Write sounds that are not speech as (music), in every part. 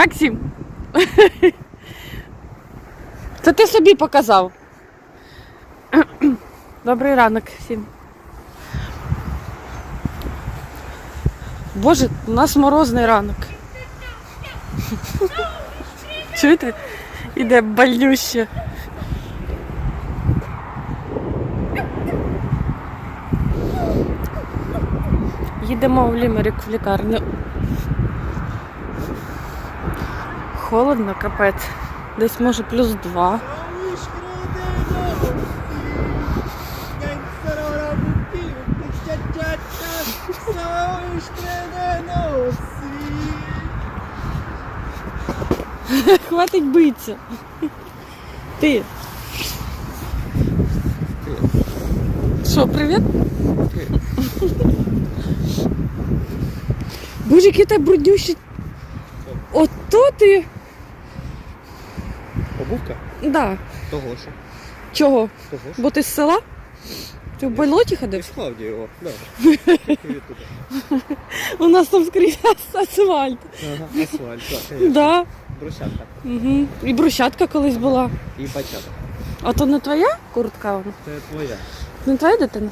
Максим. (laughs) Це ти собі показав. (clears throat) Добрий ранок всім. Боже, у нас морозний ранок. (laughs) Чуєте? Іде больнюще. Їдемо в Лімерик в лікарню. Холодно, капець. Десь може плюс два. (laughs) Хватить битися. Ти. Що, привіт? Боже, який ти бруднющий. Ото ти. Обувка? Да. Того що. Чого? Того що. Бо ти з села? Ти в болоті ходив? З Клавдієва, да. (laughs) У нас там скрізь асфальт. Ага, асфальт, так. Да. Брусчатка. Угу. І брусчатка колись була. І бачата. А то не твоя куртка? вона? Це твоя. Не твоя дитина?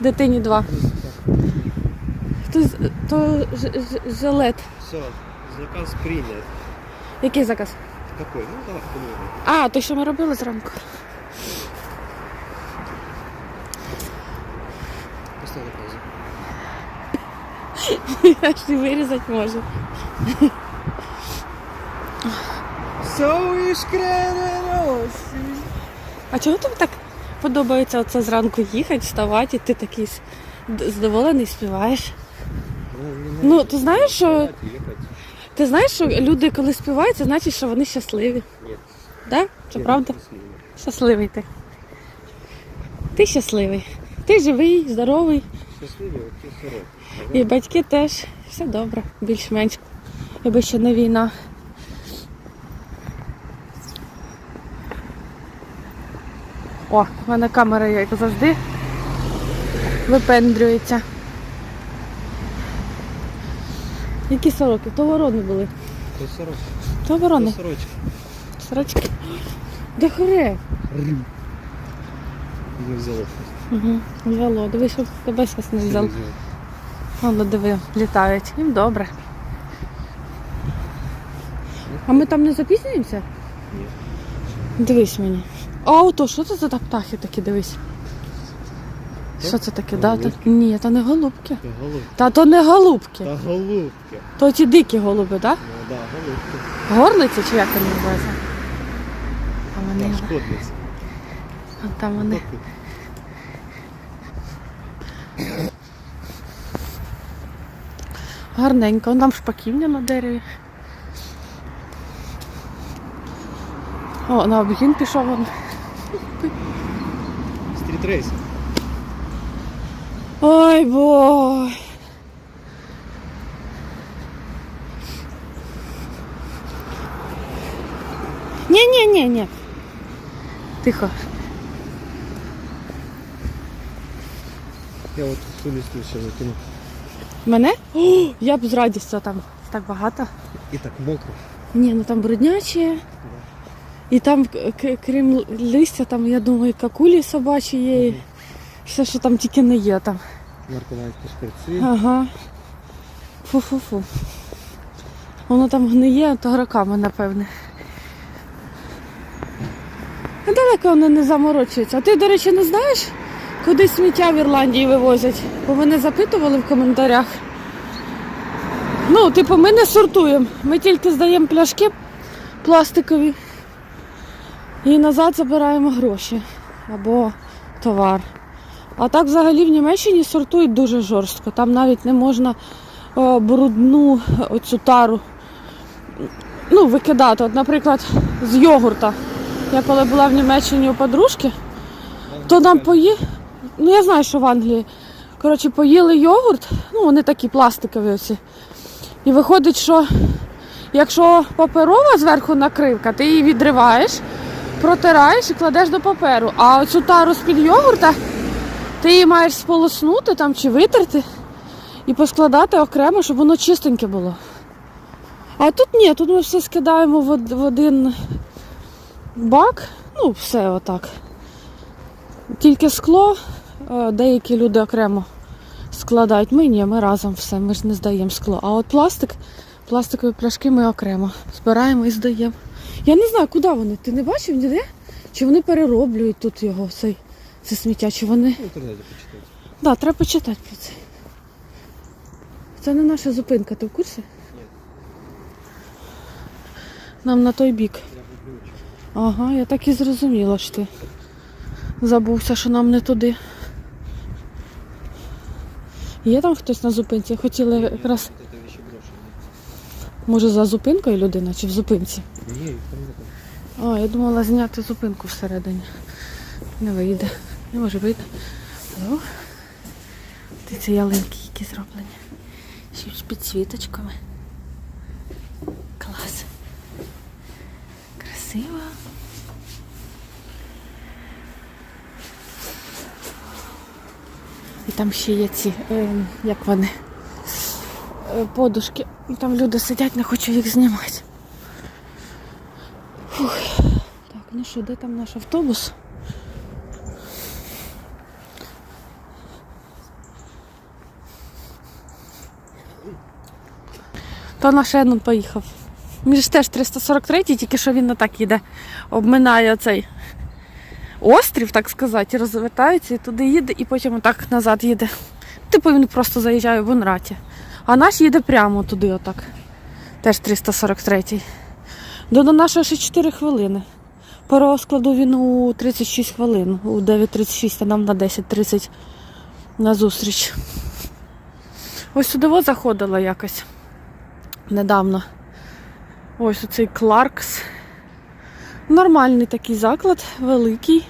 Дитині два. То, то ж- ж- жилет. Все, заказ прийнят. Який заказ? Какой? Ну давай, подумай. А, то що ми робили зранку. Постав на паузу. (laughs) Я ж не вирізати можу. So. А чого тобі так подобається оце зранку їхати, вставати, і ти такий задоволений співаєш? Ну, ти знаєш, що ти знаєш, що люди, коли співають, це значить, що вони щасливі. Ні. Да? Це правда? Щасливий ти. Ти щасливий. Ти живий, здоровий. Щасливі, оті сорок. І батьки теж. Все добре, більш-менш. Якби ще не війна. О, в мене камера, як завжди, випендрюється. Які сороки? То ворони були. То сорок. То То ворони. сорочка. Сорочки. Де хоре? Не взяло. Угу. Взяло. Диви, щоб тебе зараз не взяв. Воно диви, літають. Їм добре. А ми там не запізнюємося? Ні. Дивись мені. А ото, що це за птахи такі, дивись? Що це таке? Да? Та- Ні, то не голубки. Та голубки. Та то не голубки. Та голубки. То ті дикі голуби, так? Ну да, голубки. Горлиці чи як вони називаються? А вони. Та шкодниця. А там вони. Гарненько. Вон там шпаківня на дереві. О, на обгін пішов он. Стрітрейс. Ой бой. Ні, ні, ні, ні. Тихо. Я от цю лісту ще закину. Мене? О, я б з радістю там так багато. І так мокро. Ні, ну там брудняче. І там, крім листя, там, я думаю, какулі собачі є. і Все, що там тільки не є там. Наркоманські шприці. Ага. Фу-фу-фу. Воно там гниє, то роками, напевне. Далеко воно не заморочується. А ти, до речі, не знаєш, куди сміття в Ірландії вивозять? Бо мене запитували в коментарях. Ну, типу, ми не сортуємо. Ми тільки здаємо пляшки пластикові і назад забираємо гроші або товар. А так взагалі в Німеччині сортують дуже жорстко. Там навіть не можна о, брудну оцю тару ну, викидати. От, наприклад, з йогурта. Я коли була в Німеччині у подружки, то нам пої... Ну я знаю, що в Англії. Коротше, поїли йогурт, ну вони такі пластикові оці. І виходить, що якщо паперова зверху накривка, ти її відриваєш, протираєш і кладеш до паперу. А оцю тару з-під йогурта ти її маєш сполоснути там чи витерти і поскладати окремо, щоб воно чистеньке було. А тут ні, тут ми все скидаємо в, один бак. Ну, все отак. Тільки скло, е, деякі люди окремо складають. Ми ні, ми разом все, ми ж не здаємо скло. А от пластик, пластикові пляшки ми окремо збираємо і здаємо. Я не знаю, куди вони. Ти не бачив ніде? Чи вони перероблюють тут його, цей, це сміття, чи вони. В інтернеті почитати. Да, треба почитати про це. Це не наша зупинка, ти в курсі? Ні. Нам на той бік. Ага, я так і зрозуміла, що ти забувся, що нам не туди. Є там хтось на зупинці? Хотіли якраз, може, за зупинкою людина чи в зупинці? Ні, там не там. А, я думала зняти зупинку всередині. Не вийде. Не може вийти. О, ти ці ялинки, які зроблені. Ще з підсвіточками. Клас. Красиво. І там ще є ці, е, як вони, е, подушки. Там люди сидять, не хочу їх знімати. Так, ну що, де там наш автобус? То наш Енон поїхав. Він ж теж 343, тільки що він не так їде. Обминає оцей острів, так сказати, розвертається і туди їде, і потім отак назад їде. Типу він просто заїжджає в Онраті. А наш їде прямо туди, отак. Теж 343. До до нашого ще 4 хвилини. По розкладу він у 36 хвилин, у 9.36, а нам на 10.30 на зустріч. Ось сюди заходила якось недавно. Ось оцей Кларкс. Нормальний такий заклад, великий.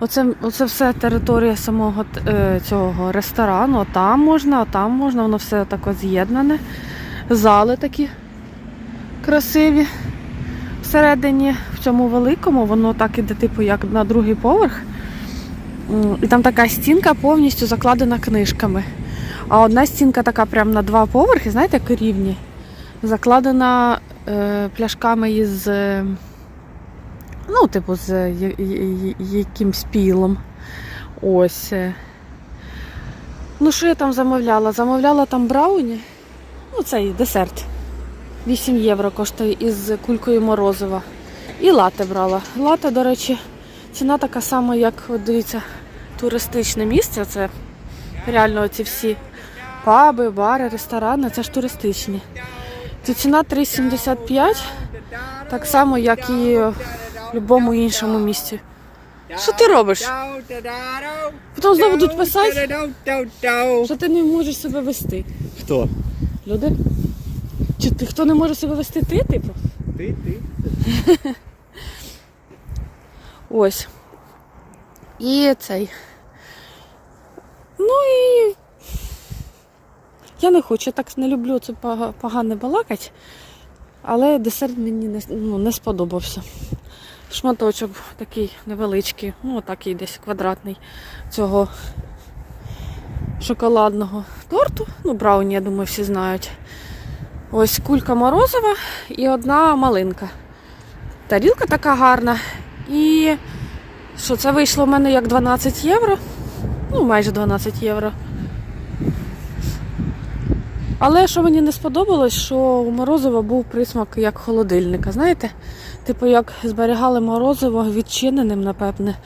Оце, оце все територія самого е, цього ресторану. Там можна, а там можна, воно все так з'єднане. Зали такі красиві. Всередині в цьому великому, воно так іде, типу, як на другий поверх. І там така стінка повністю закладена книжками. А одна стінка така прям на два поверхи, знаєте, як рівні, закладена е, пляшками із, е, ну, типу, з я- я- якимсь пілом. Ось. е. Ну, що я там замовляла? Замовляла там брауні. Ну, цей десерт. 8 євро коштує із кулькою морозива. І лате брала. Лате, до речі, ціна така сама, як, от дивіться, туристичне місце. Це реально ці всі паби, бари, ресторани, це ж туристичні. Це ціна 3,75, так само, як і в будь-якому іншому місці. Що ти робиш? Потім знову будуть писати, що ти не можеш себе вести. Хто? Люди? Чи ти хто не може себе вести ти, типу? Ти, ти. Ось. І цей. Ну і. Я не хочу, так не люблю це погане балакать, але десерт мені не, ну, не сподобався. Шматочок такий невеличкий, ну такий десь квадратний цього шоколадного торту. Ну, брауні, я думаю, всі знають. Ось кулька морозива і одна малинка. Тарілка така гарна. І що це вийшло в мене як 12 євро. Ну, майже 12 євро. Але що мені не сподобалось, що у морозива був присмак як холодильника. Знаєте? Типу, як зберігали морозиво відчиненим, напевне,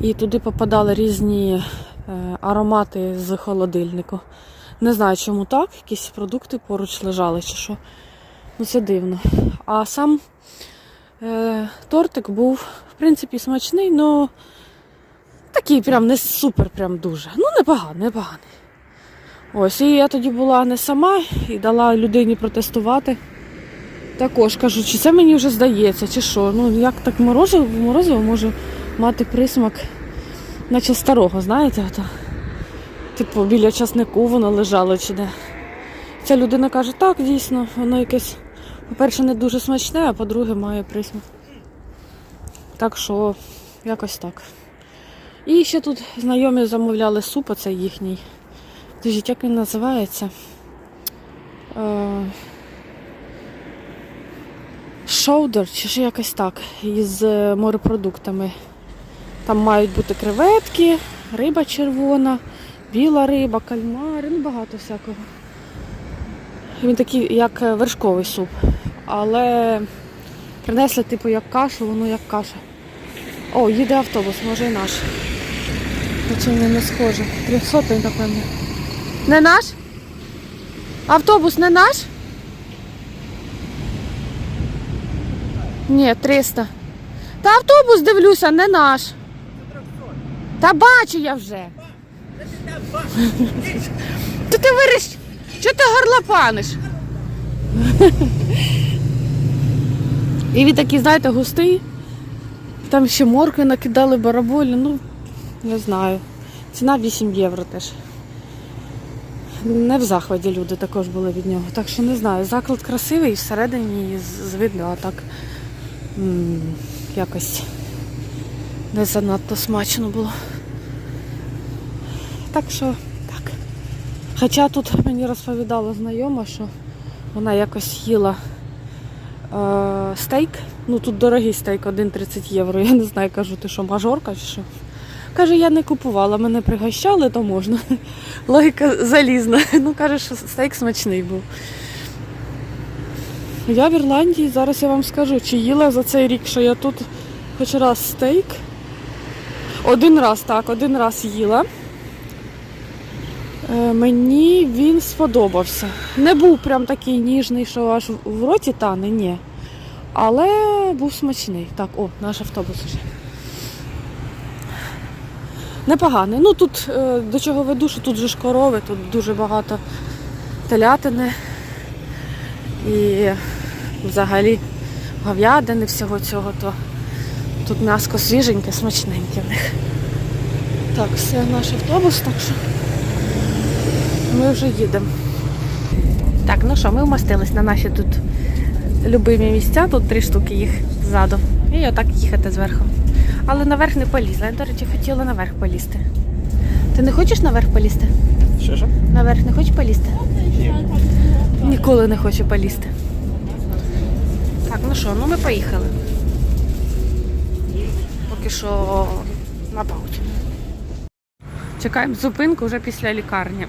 і туди попадали різні е, аромати з холодильнику. Не знаю, чому так, якісь продукти поруч лежали чи що. Ну це дивно. А сам е, тортик був, в принципі, смачний, але такий прям не супер, прям дуже. Ну, непоганий, непоганий. Ось, і я тоді була не сама і дала людині протестувати. Також кажу, чи це мені вже здається, чи що. Ну, як так морозиво, морозиво може мати присмак, наче старого, знаєте, ото. Типу, біля часнику воно лежало чи де. Ця людина каже, так, дійсно, воно якесь, по-перше, не дуже смачне, а по-друге, має присмак. Так що, якось так. І ще тут знайомі замовляли суп, оцей їхній. Скажіть, як він називається? Е, шоудер, чи ще якось так, із е, морепродуктами. Там мають бути креветки, риба червона, біла риба, кальмари, ну багато всякого. Він такий, як е, вершковий суп. Але принесли, типу, як кашу, воно як каша. О, їде автобус, може і наш. Хоча не схоже. 300 напевно. Не наш? Автобус не наш? Ні, 300. Та автобус дивлюся, не наш. Та бачу я вже. Та ти виріш, що ти горлопаниш? І він такий, знаєте, густий. Там ще моркви накидали бараболі, ну, не знаю. Ціна 8 євро теж. Не в захваті люди також були від нього. Так що не знаю. Заклад красивий всередині з- з а так м, якось не занадто смачно було. Так що так. Хоча тут мені розповідала знайома, що вона якось їла е, стейк. Ну тут дорогий стейк, 1,30 євро. Я не знаю, кажу, ти що, мажорка чи що? Каже, я не купувала, мене пригощали, то можна. (laughs) Логіка залізна. (laughs) Ну, каже, що стейк смачний був. Я в Ірландії, зараз я вам скажу, чи їла за цей рік, що я тут хоч раз стейк. Один раз, так, один раз їла. Е, Мені він сподобався. Не був прям такий ніжний, що аж в роті тане, ні. Але був смачний. Так, о, наш автобус вже. Непоганий. Ну тут е, до чого веду, що тут же ж корови, тут дуже багато телятини і взагалі говядини всього цього, то тут м'яско свіженьке, смачненьке в них. Так, це наш автобус, так що ми вже їдемо. Так, ну що, ми вмостились на наші тут любимі місця, тут три штуки їх ззаду. І отак їхати зверху. Але наверх не полізла. Я, до речі, хотіла наверх полізти. Ти не хочеш наверх полізти? Що ж? Наверх не хочеш полізти? Ні. Ніколи не хочу полізти. Так, ну що, ну ми поїхали. Поки що на паузі. Чекаємо зупинку вже після лікарні.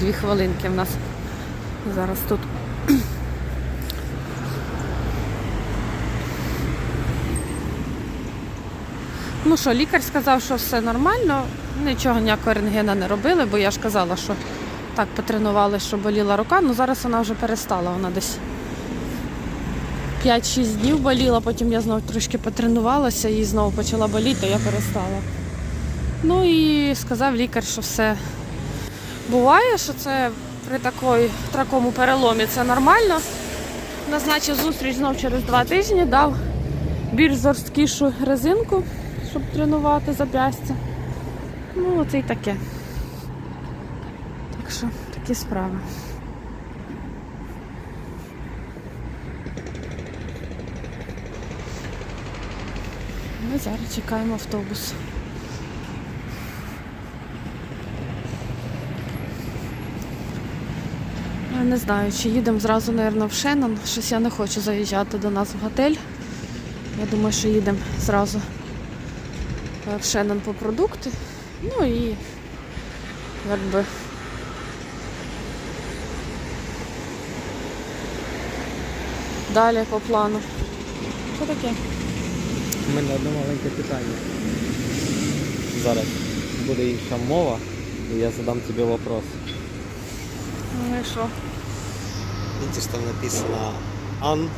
Дві хвилинки в нас зараз тут. Ну що, лікар сказав, що все нормально, нічого ніякого рентгена не робили, бо я ж казала, що так потренували, що боліла рука, ну зараз вона вже перестала, вона десь 5-6 днів боліла, потім я знову трошки потренувалася і знову почала боліти, я перестала. Ну і сказав лікар, що все буває, що це при такої, такому переломі це нормально. Назначив зустріч знов через два тижні, дав більш жорсткішу резинку, щоб тренувати зап'ястя. Ну, оце й таке. Так що такі справи. Ми зараз чекаємо автобус. Я не знаю, чи їдемо зразу, мабуть, в Шеннон. Щось я не хочу заїжджати до нас в готель. Я думаю, що їдемо зразу в Шеннон по продукти. Ну і якби далі по плану. Що таке? У мене одне маленьке питання. Зараз буде інша мова, і я задам тобі вопрос. Ну і що? Видиш, там написано Ан.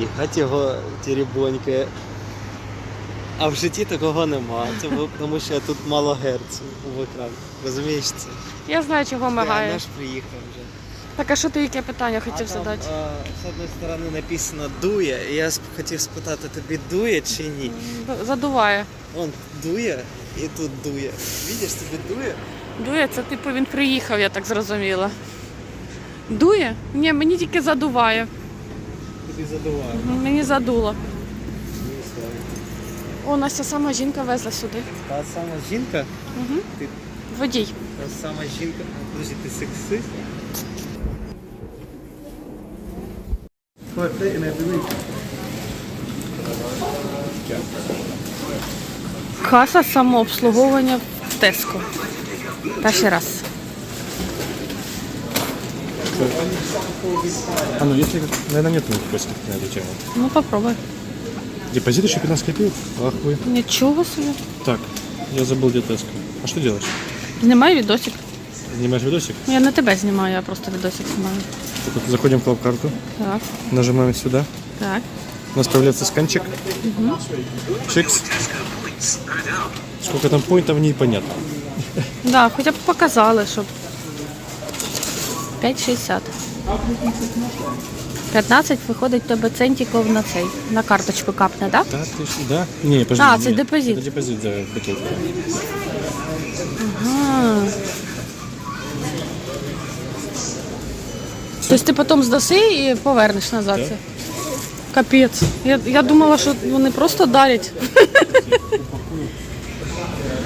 І гать його теребонькає. А в житті такого нема. Це бо- тому що тут мало герців у екрані. Розумієш це? Я знаю, чого Та, мигає. Наш приїхав вже. Так, а що ти яке питання хотів а там, задати? з одної сторони написано дує, і я сп- хотів спитати, тобі дує чи ні? М, Задуває. Он дує і тут дує. Видиш, тобі дує? Дує, це типу він приїхав, я так зрозуміла. Дує? Ні, мені тільки задуває. Тобі задуває. Мені задуло. Ні, слава. О, Настя сама жінка везла сюди. Та сама жінка, Угу. ти Водій. та сама жінка. Подожди, ти сексист? Каса самообслуговування в Теско. Перший раз. А ну, если, наверное, нет никакой скидки на эту тему. Ну попробуй. Депозит еще 15 копеек? Ах вы. Нічого собі. Так, я забыл где теска. А что делаешь? Знімай відосик. Снимаешь видосик? Ну, Я не тебе знімаю, я просто відосик знімаю. Вот заходим в клаб-карту, Так, нажимаем сюда. так. У нас появляется сканчик. Чикс. Сколько там поинтов, непонятно. Да, хоча б показали, щоб 5,60. 15 виходить в тебе центиків на цей, на карточку капне, так? Да? Да, ты ж- да? Не, подожди. А, не, это депозит. Это депозит за бутылку. Ага. Тобто ти потім здаси і повернеш назад Так. це? Капець. Я, я думала, що вони просто дарять.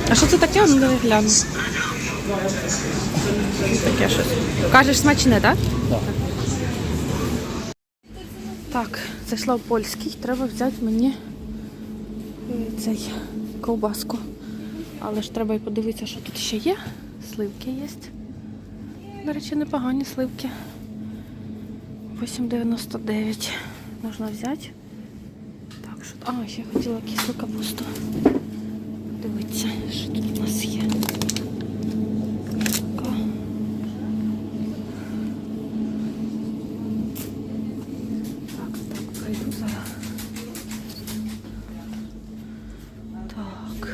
А що це таке? Ну, давай гляну. Таке щось. Кажеш смачне, так? Так. Так, зайшла в польський. Треба взяти мені е, цей ковбаску. Але ж треба і подивитися, що тут ще є. Сливки є. До речі, непогані сливки. 8,99 можна взяти. Так, що. А, ще хотіла кислу капусту. Дивіться, що тут у нас є. Така. Так, так, пройду зараз. Так.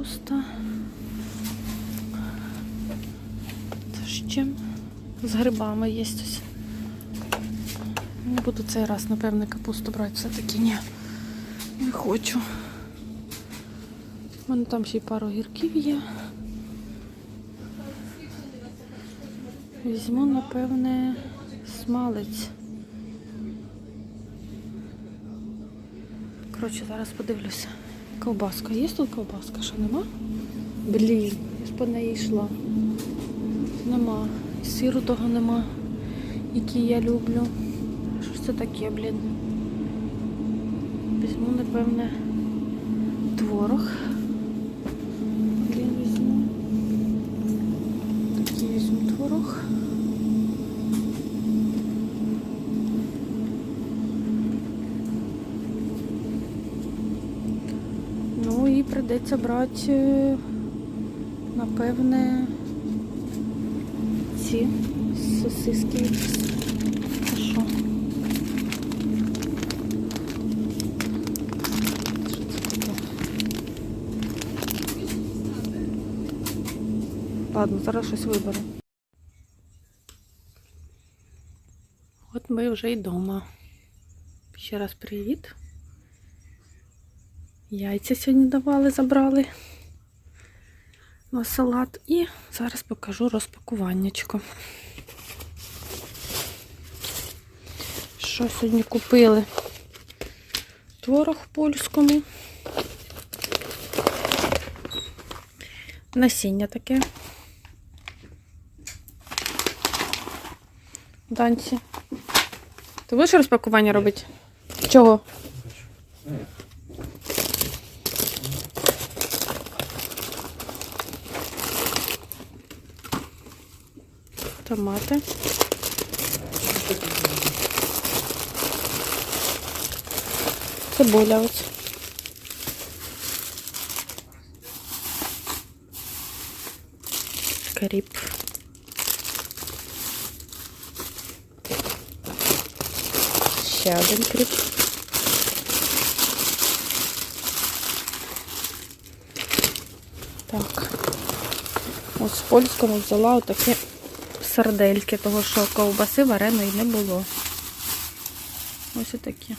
Капуста. Це з чим? З грибами є ось. Не буду цей раз, напевне, капусту брати все-таки ні. Не хочу. У мене там ще й пару гірків є. Візьму, напевне, смалець. Коротше, зараз подивлюся. Ковбаска. Є тут ковбаска? Що нема? Блін, я ж по неї йшла. Нема. І сиру того нема, який я люблю. Що ж це таке, блін? Візьму, напевне, творог. Блін, візьму. Такий візьму творог. Ну і прийдеться брати, е, напевне, ці сосиски. Що? Ладно, зараз щось виберу. От ми вже й вдома. Ще раз привіт. Яйця сьогодні давали, забрали на салат. І зараз покажу розпакуваннячко. Що сьогодні купили? Творог польському. Насіння таке. Данці. Ти будеш розпакування робити? Чого? Томати. Цибуля ось. Кріп. Ще один кріп. Так. Ось з польського взяла отакі сардельки, того що ковбаси вареної не було. Ось отакі.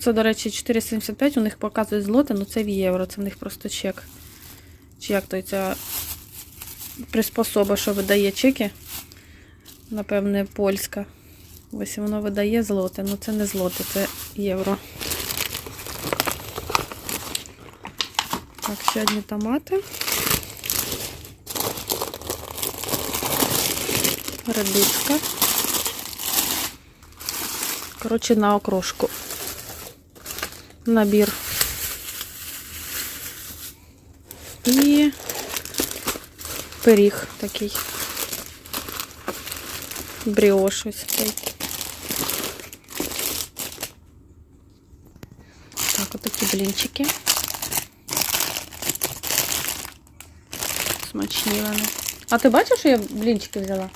Це, до речі, 4,75, у них показує злоти, ну це в євро, це в них просто чек. Чи як то ця приспособа, що видає чеки. Напевне, польська. Ось воно видає злоти, ну це не злоти, це євро. Так, ще одні томати. редиска. Коротше, на окрошку. Набір. І пиріг такий. Бріош ось цей. Так, отакі блінчики. Смачні вони. А ти бачиш, що я блінчики взяла?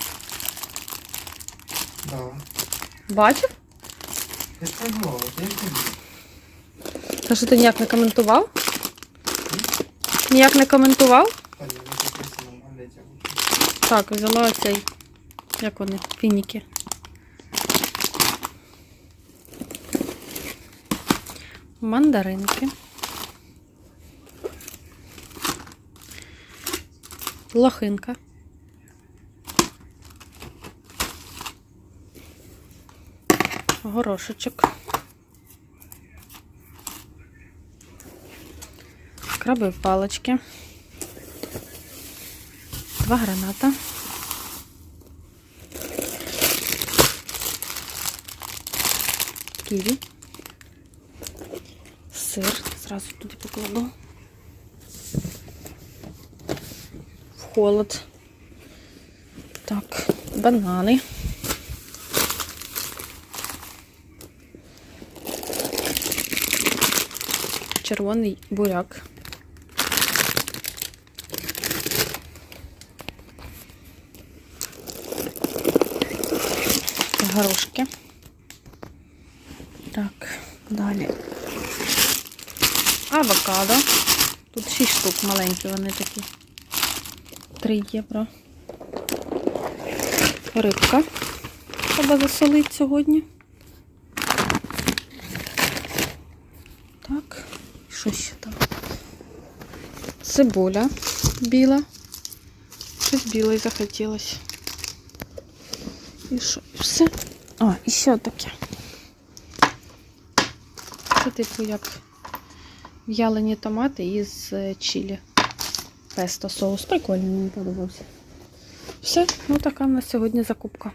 Да. Бачив? Я ж казала, я Та що ти ніяк не коментував? Ніяк не коментував? Так, взяла оцей. Як вони? Фініки. Мандаринки. Лохинка. Горошечок. Крабові палочки. Два граната. Ківі. Сир. Зразу туди покладу. В холод. Так, банани. Червоний буряк. Горошки. Так, далі. Авокадо. Тут 6 штук маленькі, вони такі. 3 євро. Рибка. Треба засолити сьогодні. Так, що ще там? Цибуля біла. Щось білої захотілося. І що? І все. А, і ще таке. Це типу як в'ялені томати із е, чилі. Песто соус. Прикольний, мені подобався. Все, ну така в нас сьогодні закупка.